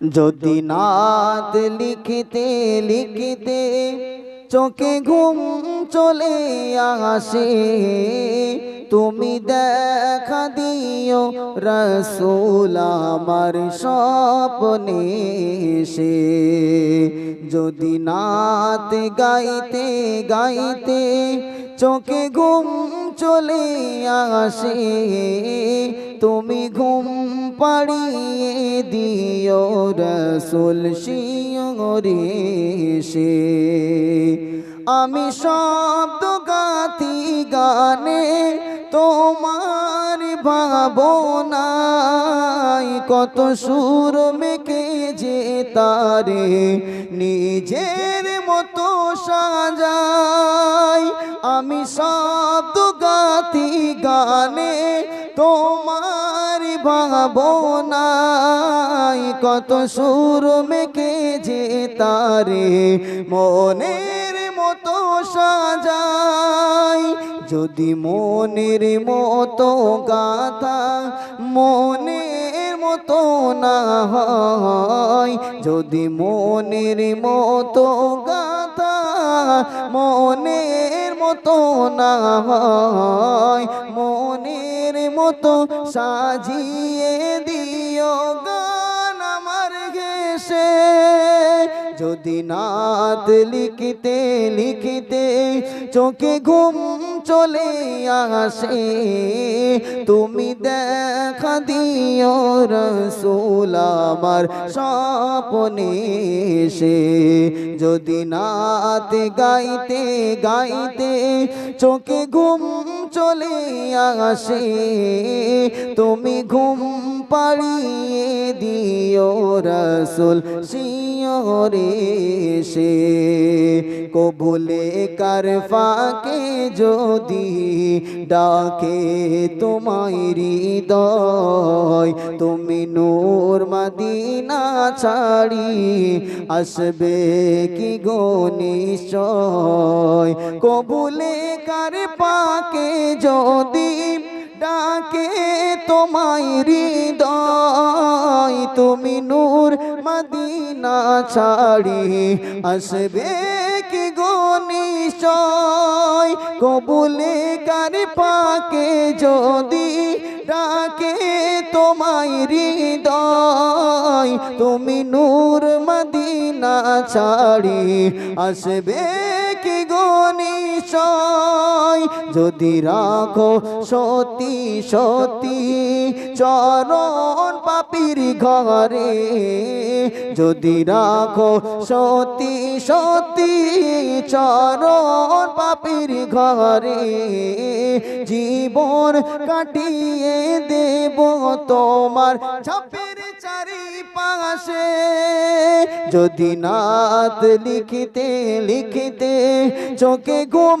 যদি নাত লিখিতে লিখিতে চোখে ঘুম চলে আসে, তুমি দেখা দিও রসুল আমার স্বপ্নে সে যদি নাত গাইতে গাইতে চোখে ঘুম চলে আসে, তুমি ঘুম পাড়িয়ে দিও রসুল শিয়রে সে আমি শব্দ গাতি গানে তোমার ভাবনাই কত সুর মেকে যে তারে। নিজের মতো সাজাই আমি শব্দ গাথি গানে তোমার ভাবনাই কত সুর মেকে যে তারে। মনের মতো সাজাই। যদি মনের মতো গাথা মনের মতো না হয়। যদি মনের মতো গাথা মনের মতো না হয়। মনের মতো সাজিয়ে দিও গান আমার ঘেসে যদি নাত লিখিতে লিখিতে চোখে ঘুম চলে আসে, তুমি দেখা দিও রসুল আমার স্বপনে সে যদি নাত গাইতে গাইতে চোখে ঘুম চলে আসে, তুমি ঘুম পাড়িয়ে দিও রসুল শিয়রে সে কবুলে কার ফাঁকে যদি ডাকে তোমায় হৃদয়, তুমি নূর মদিনা ছাড়ি আসবে কি গো নিশ্চয়? কবুলে কার পাকে যদি ডাকে তোমায় হৃদয়, তুমি নূর মদিনা ছাড়ি। আসবে কি গো নিশ্চয়? কবুলে কার পাকে যদি ডাকে তোমায় হৃদয়, তুমি নূর মদিনা ছাড়ি। আসবে যদি রাখো সতী সতী, চরণ পাপির ঘরে। যদি রাখো সতী সতী, চরণ পাপির ঘরে। জীবন কাটিয়ে দেব তোমার ছাপের চারি পাশে যদি নাত লিখিতে লিখিতে চোখে ঘুম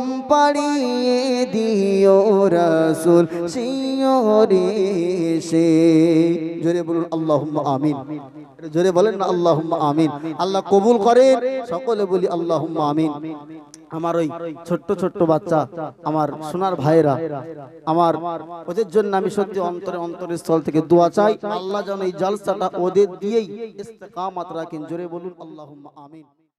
পাড়িয়ে দিও রসুল সে জোরে বলুন আল্লাহ আমিন। জোরে বলেন না আল্লাহ আমিন। আল্লাহ কবুল করেন, সকলে বলি আল্লাহ আমিন। আমার ওই ছোট্ট ছোট্ট বাচ্চা, আমার সোনার ভাইরা আমার ওদের জন্য আমি সত্যি অন্তরে অন্তরের স্থল থেকে দোয়া চাই। আল্লাহ যেন এই জালসাটা ওদের দিয়েই ইস্তেকামাত রাখেন। জোরে বলুন আল্লাহ আমিন।